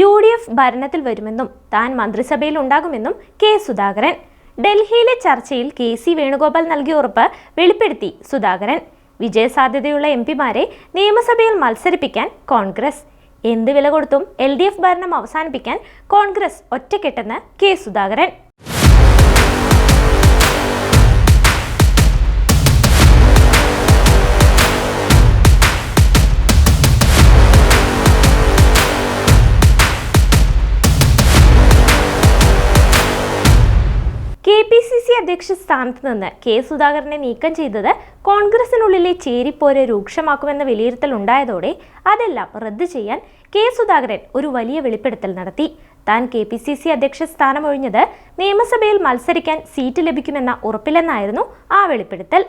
U D F ഭരണത്തിൽ വരുമെന്നും താൻ മന്ത്രിസഭയിൽ ഉണ്ടാകുമെന്നും കെ സുധാകരൻ. ഡൽഹിയിലെ ചർച്ചയിൽ കെ സി വേണുഗോപാൽ നൽകിയ ഉറപ്പ് വെളിപ്പെടുത്തി സുധാകരൻ. വിജയസാധ്യതയുള്ള എം പിമാരെ നിയമസഭയിൽ മത്സരിപ്പിക്കാൻ കോൺഗ്രസ്. എന്ത് വില കൊടുത്തും എൽ ഡി എഫ് ഭരണം അവസാനിപ്പിക്കാൻ കോൺഗ്രസ് ഒറ്റക്കെട്ടെന്ന് കെ സുധാകരൻ. അധ്യക്ഷ സ്ഥാനത്ത് നിന്ന് കെ സുധാകരനെ നീക്കം ചെയ്തത് കോൺഗ്രസിനുള്ളിലെ ചേരിപ്പോരെ രൂക്ഷമാക്കുമെന്ന വിലയിരുത്തൽ ഉണ്ടായതോടെ അതെല്ലാം റദ്ദ് ചെയ്യാൻ കെ സുധാകരൻ ഒരു വലിയ വെളിപ്പെടുത്തൽ നടത്തി. താൻ കെ പി സി സി അധ്യക്ഷ സ്ഥാനമൊഴിഞ്ഞത് നിയമസഭയിൽ മത്സരിക്കാൻ സീറ്റ് ലഭിക്കുമെന്ന ഉറപ്പില്ലെന്നായിരുന്നു ആ വെളിപ്പെടുത്തൽ.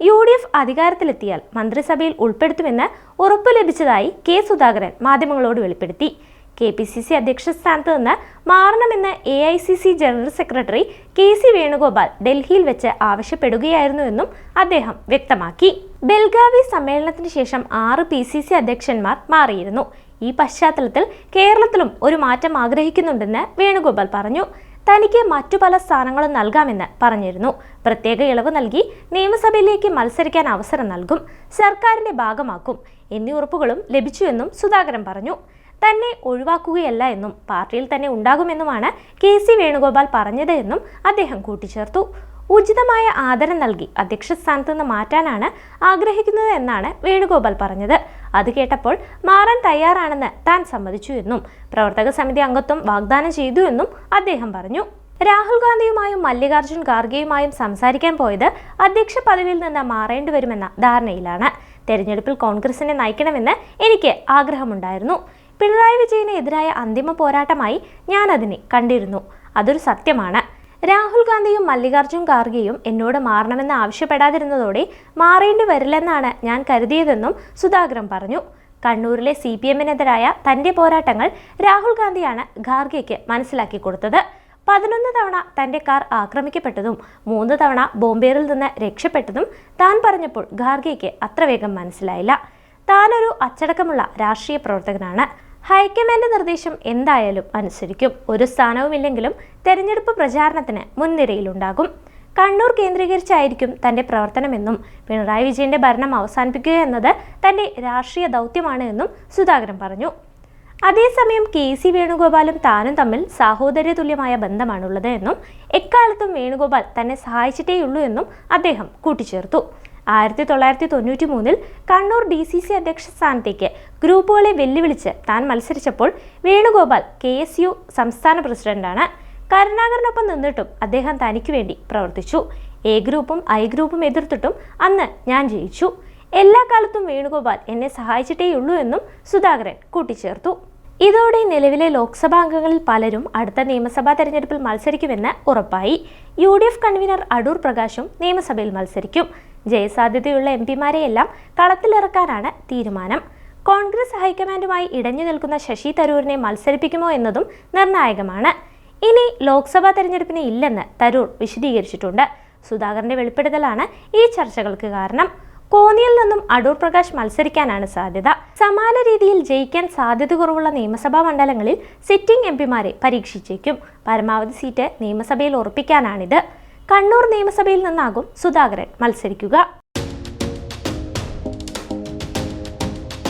യു ഡി എഫ് അധികാരത്തിലെത്തിയാൽ മന്ത്രിസഭയിൽ ഉൾപ്പെടുത്തുമെന്ന് ഉറപ്പു ലഭിച്ചതായി കെ സുധാകരൻ മാധ്യമങ്ങളോട് വെളിപ്പെടുത്തി. കെ പി സി സി അധ്യക്ഷ സ്ഥാനത്ത് നിന്ന് മാറണമെന്ന് A I C C general secretary K C Venugopal ഡൽഹിയിൽ വെച്ച് ആവശ്യപ്പെടുകയായിരുന്നുവെന്നും അദ്ദേഹം വ്യക്തമാക്കി. ബെൽഗാവി സമ്മേളനത്തിന് ശേഷം ആറ് പി സി സി അധ്യക്ഷന്മാർ മാറിയിരുന്നു. ഈ പശ്ചാത്തലത്തിൽ കേരളത്തിലും ഒരു മാറ്റം ആഗ്രഹിക്കുന്നുണ്ടെന്ന് വേണുഗോപാൽ പറഞ്ഞു. തനിക്ക് മറ്റു പല സ്ഥാനങ്ങളും നൽകാമെന്ന് പറഞ്ഞിരുന്നു. പ്രത്യേക ഇളവ് നൽകി നിയമസഭയിലേക്ക് മത്സരിക്കാൻ അവസരം നൽകും. സർക്കാരിന്റെ ഭാഗമാക്കും എന്നീ ഉറപ്പുകളും ലഭിച്ചുവെന്നും സുധാകരൻ പറഞ്ഞു. തന്നെ ഒഴിവാക്കുകയല്ല എന്നും പാർട്ടിയിൽ തന്നെ ഉണ്ടാകുമെന്നുമാണ് കെ സി വേണുഗോപാൽ പറഞ്ഞത് എന്നും അദ്ദേഹം കൂട്ടിച്ചേർത്തു. ഉചിതമായ ആദരം നൽകി അധ്യക്ഷ സ്ഥാനത്ത് നിന്ന് മാറ്റാനാണ് ആഗ്രഹിക്കുന്നത് എന്നാണ് വേണുഗോപാൽ പറഞ്ഞത്. അത് കേട്ടപ്പോൾ മാറാൻ തയ്യാറാണെന്ന് താൻ സമ്മതിച്ചു എന്നും പ്രവർത്തക സമിതി അംഗത്വം വാഗ്ദാനം ചെയ്തു എന്നും അദ്ദേഹം പറഞ്ഞു. രാഹുൽ ഗാന്ധിയുമായും മല്ലികാർജുൻ ഖാർഗെയുമായും സംസാരിക്കാൻ പോയത് അധ്യക്ഷ പദവിയിൽ നിന്ന് മാറേണ്ടി വരുമെന്ന ധാരണയിലാണ്. തെരഞ്ഞെടുപ്പിൽ കോൺഗ്രസിനെ നയിക്കണമെന്ന് എനിക്ക് ആഗ്രഹമുണ്ടായിരുന്നു. പിണറായി വിജയന് എതിരായ അന്തിമ പോരാട്ടമായി ഞാൻ അതിനെ കണ്ടിരുന്നു. അതൊരു സത്യമാണ്. രാഹുൽ ഗാന്ധിയും മല്ലികാർജുൻ ഖാർഗെയും എന്നോട് മാറണമെന്ന് ആവശ്യപ്പെടാതിരുന്നതോടെ മാറേണ്ടി വരില്ലെന്നാണ് ഞാൻ കരുതിയതെന്നും സുധാകരൻ പറഞ്ഞു. കണ്ണൂരിലെ സി പി എമ്മിനെതിരായ തന്റെ പോരാട്ടങ്ങൾ രാഹുൽ ഗാന്ധിയാണ് ഖാർഗെയ്ക്ക് മനസ്സിലാക്കി കൊടുത്തത്. പതിനൊന്ന് തവണ തന്റെ കാർ ആക്രമിക്കപ്പെട്ടതും മൂന്ന് തവണ ബോംബേറിൽ നിന്ന് രക്ഷപ്പെട്ടതും താൻ പറഞ്ഞപ്പോൾ ഖാർഗെയ്ക്ക് അത്ര വേഗം മനസ്സിലായില്ല. താനൊരു അച്ചടക്കമുള്ള രാഷ്ട്രീയ പ്രവർത്തകനാണ്. ഹൈക്കമാൻഡ് നിർദ്ദേശം എന്തായാലും അനുസരിക്കും. ഒരു സ്ഥാനവുമില്ലെങ്കിലും തെരഞ്ഞെടുപ്പ് പ്രചാരണത്തിന് മുൻനിരയിലുണ്ടാകും. കണ്ണൂർ കേന്ദ്രീകരിച്ചായിരിക്കും തന്റെ പ്രവർത്തനമെന്നും പിണറായി വിജയന്റെ ഭരണം അവസാനിപ്പിക്കുക എന്നത് തന്റെ രാഷ്ട്രീയ ദൗത്യമാണ് എന്നും സുധാകരൻ പറഞ്ഞു. അതേസമയം കെ സി വേണുഗോപാലും താനും തമ്മിൽ സാഹോദര്യ തുല്യമായ ബന്ധമാണുള്ളത് എന്നും എക്കാലത്തും വേണുഗോപാൽ തന്നെ സഹായിച്ചിട്ടേയുള്ളൂ എന്നും അദ്ദേഹം കൂട്ടിച്ചേർത്തു. ആയിരത്തി തൊള്ളായിരത്തി തൊണ്ണൂറ്റി മൂന്നിൽ കണ്ണൂർ ഡി സി സി അധ്യക്ഷ സ്ഥാനത്തേക്ക് ഗ്രൂപ്പുകളെ വെല്ലുവിളിച്ച് താൻ മത്സരിച്ചപ്പോൾ വേണുഗോപാൽ കെ എസ് യു സംസ്ഥാന പ്രസിഡന്റാണ്. കരുണാകരനൊപ്പം നിന്നിട്ടും അദ്ദേഹം തനിക്ക് വേണ്ടി പ്രവർത്തിച്ചു. എ ഗ്രൂപ്പും ഐ ഗ്രൂപ്പും എതിർത്തിട്ടും അന്ന് ഞാൻ ജയിച്ചു. എല്ലാ കാലത്തും വേണുഗോപാൽ എന്നെ സഹായിച്ചിട്ടേയുള്ളൂ എന്നും സുധാകരൻ കൂട്ടിച്ചേർത്തു. ഇതോടെ നിലവിലെ ലോക്സഭാ അംഗങ്ങളിൽ പലരും അടുത്ത നിയമസഭാ തെരഞ്ഞെടുപ്പിൽ മത്സരിക്കുമെന്ന് ഉറപ്പായി. U D F convener Adoor പ്രകാശും നിയമസഭയിൽ മത്സരിക്കും. ജയസാധ്യതയുള്ള എം പിമാരെയെല്ലാം കളത്തിലിറക്കാനാണ് തീരുമാനം. കോൺഗ്രസ് ഹൈക്കമാൻഡുമായി ഇടഞ്ഞു നിൽക്കുന്ന ശശി തരൂരിനെ മത്സരിപ്പിക്കുമോ എന്നതും നിർണായകമാണ്. ഇനി ലോക്സഭാ തെരഞ്ഞെടുപ്പിന് ഇല്ലെന്ന് തരൂർ വിശദീകരിച്ചിട്ടുണ്ട്. സുധാകരന്റെ വെളിപ്പെടുത്തലാണ് ഈ ചർച്ചകൾക്ക് കാരണം. കോന്നിയിൽ നിന്നും അടൂർ പ്രകാശ് മത്സരിക്കാനാണ് സാധ്യത. സമാന രീതിയിൽ ജയിക്കാൻ സാധ്യത കുറവുള്ള നിയമസഭാ മണ്ഡലങ്ങളിൽ സിറ്റിംഗ് എം പിമാരെ പരീക്ഷിച്ചേക്കും. പരമാവധി സീറ്റ് നിയമസഭയിൽ ഉറപ്പിക്കാനാണിത്. കണ്ണൂർ നിയമസഭയിൽ നിന്നാകും സുധാകരൻ മത്സരിക്കുക